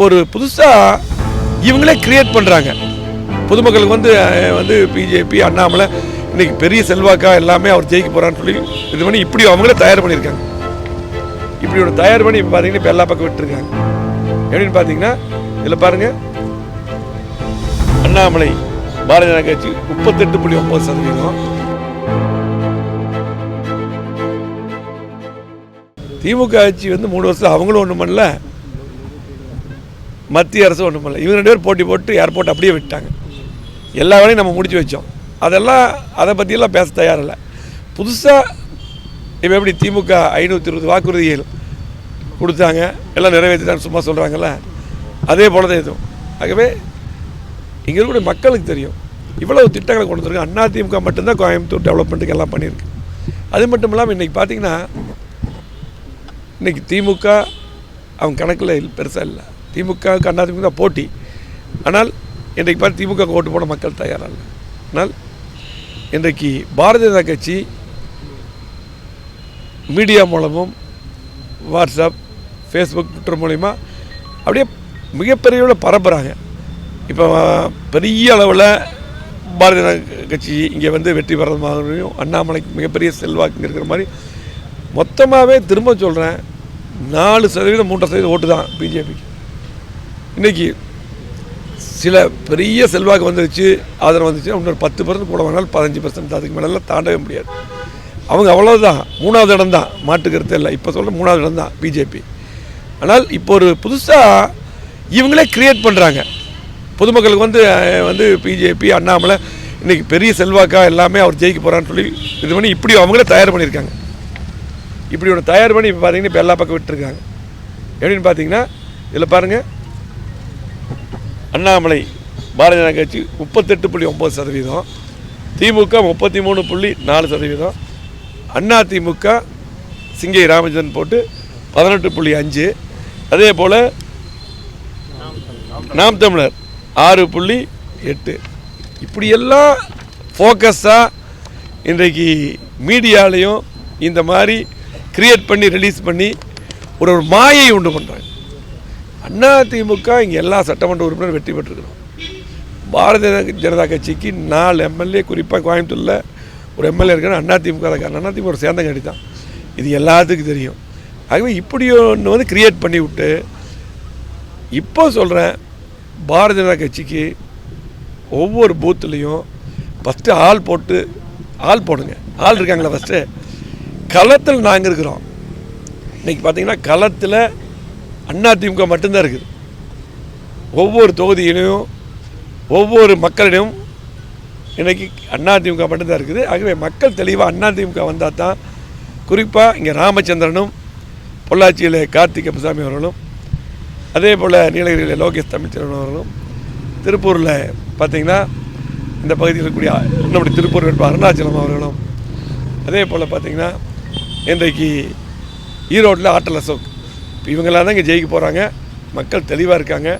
இப்போ ஒரு புதுசாக இவங்களே கிரியேட் பண்ணுறாங்க பொதுமக்களுக்கு வந்து வந்து பிஜேபி அண்ணாமலை இன்னைக்கு பெரிய செல்வாக்கா எல்லாமே அவர் ஜெயிக்க போகிறான்னு சொல்லி இது பண்ணி இப்படி அவங்களே தயார் பண்ணியிருக்காங்க. இப்படி ஒரு தயார் பண்ணி இப்போ பார்த்தீங்கன்னா இப்போ எல்லா பக்கம் விட்டுருக்காங்க. எப்படின்னு பார்த்தீங்கன்னா இதில் பாருங்கள் அண்ணாமலை பாரதிய ஜனதா கட்சி முப்பத்தெட்டு புள்ளி ஒம்பது சதவீதம். திமுக ஆட்சி வந்து மூணு வருஷம் அவங்களும் ஒன்றும் பண்ணல. மத்திய அரசு ஒன்றும் பண்ணல இவங்க ரெண்டு பேர் போட்டி போட்டு ஏர்போர்ட் அப்படியே விட்டாங்க எல்லா வேலையும் நம்ம முடிச்சு வச்சோம். அதெல்லாம் அதை பற்றியெல்லாம் பேச தயாரில்லை. புதுசாக இப்போ எப்படி திமுக ஐநூற்றி இருபது வாக்குறுதிகள் கொடுத்தாங்க. எல்லாம் நிறைவேற்றிட்டான்னு சும்மா சொல்கிறாங்கல்ல அதே போல தான் இதுவும் ஆகவே இங்கே இருக்கக்கூடிய மக்களுக்கு தெரியும். இவ்வளவு திட்டங்களை கொண்டு வந்திருக்கு அண்ணா திமுக மட்டும்தான் கோயம்புத்தூர் டெவலப்மெண்ட்டுக்கு எல்லாம் பண்ணியிருக்கு. அது மட்டும் இல்லாமல் இன்றைக்கி பார்த்தீங்கன்னா இன்றைக்கி திமுக அவங்க கணக்கில் பெருசாக இல்லை. திமுகவுக்கு அண்ணா திமுக போட்டி. ஆனால் இன்றைக்கு பார்த்து திமுக ஓட்டு போட மக்கள் தயாராக ஆனால் இன்றைக்கு பாரதிய ஜனதா கட்சி மீடியா மூலமும் வாட்ஸ்அப் ஃபேஸ்புக் ட்விட்டர் மூலிமா அப்படியே மிகப்பெரிய அளவில் பரப்புகிறாங்க இப்போ பெரிய அளவில் பாரதிய ஜனதா கட்சி இங்கே வந்து வெற்றி பெறது மாதிரியும் அண்ணாமலைக்கு மிகப்பெரிய செல்வாக்கு இருக்கிற மாதிரி மொத்தமாகவே திரும்ப சொல்கிறேன் நாலு சதவீதம் மூன்று சதவீதம் ஓட்டு தான் பிஜேபிக்கு. இன்றைக்கி சில பெரிய செல்வாக்கு வந்துருச்சு ஆதரவு வந்துச்சு இன்னொரு பத்து பர்சன்ட் கூட வேணாலும் பதினஞ்சு பர்சன்ட் அதுக்கு மேலெல்லாம் தாண்டவே முடியாது. அவங்க அவ்வளோதான் மூணாவது இடம் தான். மாட்டுக்கிறது இல்லை. இப்போ சொல்கிற மூணாவது இடம் தான் பிஜேபி ஆனால் இப்போ ஒரு புதுசாக இவங்களே கிரியேட் பண்ணுறாங்க பொதுமக்களுக்கு வந்து வந்து பிஜேபி அண்ணாமலை இன்றைக்கி பெரிய செல்வாக்கா எல்லாமே அவர் ஜெயிக்க போகிறான்னு சொல்லி இது பண்ணி இப்படி அவங்களே தயார் பண்ணியிருக்காங்க. இப்படி ஒன்று தயார் பண்ணி இப்போ பார்த்தீங்கன்னா இப்போ எல்லா பக்கம் விட்டுருக்காங்க. எப்படின்னு பார்த்தீங்கன்னா இதில் பாருங்கள் அண்ணாமலை பாரதிய ஜனதா கட்சி முப்பத்தெட்டு புள்ளி ஒம்பது சதவீதம். திமுக முப்பத்தி மூணு புள்ளி நாலு சதவீதம். அண்ணா திமுக சிங்கை ராமச்சந்திரன் போட்டு பதினெட்டு புள்ளி அஞ்சு. அதே போல் நாம் தமிழர் ஆறு புள்ளி எட்டு. இப்படியெல்லாம் ஃபோக்கஸாக இன்றைக்கு மீடியாலையும் இந்த மாதிரி க்ரியேட் பண்ணி ரிலீஸ் பண்ணி ஒரு ஒரு மாயை உண்டு பண்ணுறாங்க அண்ணா திமுக இங்கே எல்லா சட்டமன்ற உறுப்பினரும் வெற்றி பெற்றிருக்கிறோம். பாரதிய ஜனதா கட்சிக்கு நாலு எம்எல்ஏ குறிப்பாக கோயம்புத்தூரில் ஒரு எம்எல்ஏ இருக்கிற அண்ணா திமுக இருக்காங்க. அண்ணா திமுக ஒரு சேர்ந்த கட்சி தான். இது எல்லாத்துக்கும் தெரியும். ஆகவே இப்படி ஒன்று வந்து கிரியேட் பண்ணி விட்டு இப்போ சொல்கிறேன் பாரதிய ஜனதா கட்சிக்கு ஒவ்வொரு பூத்துலேயும் ஃபஸ்ட்டு ஆள் போட்டு ஆள் போடுங்க. ஆள் இருக்காங்களா ஃபஸ்ட்டு களத்தில் நாங்கள் இருக்கிறோம். இன்றைக்கி பார்த்தீங்கன்னா களத்தில் அண்ணா திமுக மட்டும்தான் இருக்குது. ஒவ்வொரு தொகுதியிலையும் ஒவ்வொரு மக்களிடம் இன்றைக்கி அண்ணா திமுக மட்டும்தான் இருக்குது. ஆகவே மக்கள் தெளிவாக அண்ணா திமுக வந்தால் தான் குறிப்பாக இங்கே ராமச்சந்திரனும் பொள்ளாச்சியில் கார்த்திக் கப்பசாமி அவர்களும் அதே போல் நீலகிரியில் லோகேஷ் தமிழ்ச்சரன் அவர்களும் திருப்பூரில் பார்த்தீங்கன்னா இந்த பகுதியில் இருக்கக்கூடிய நம்முடைய திருப்பூர் வேட்பாளர் அருணாச்சலம் அவர்களும் அதே போல் பார்த்திங்கன்னா இன்றைக்கு ஈரோட்டில் ஆட்டல் அசோக் இவங்களாம் தான் இங்கே ஜெயிக்க போகிறாங்க மக்கள் தெளிவாக இருக்காங்க.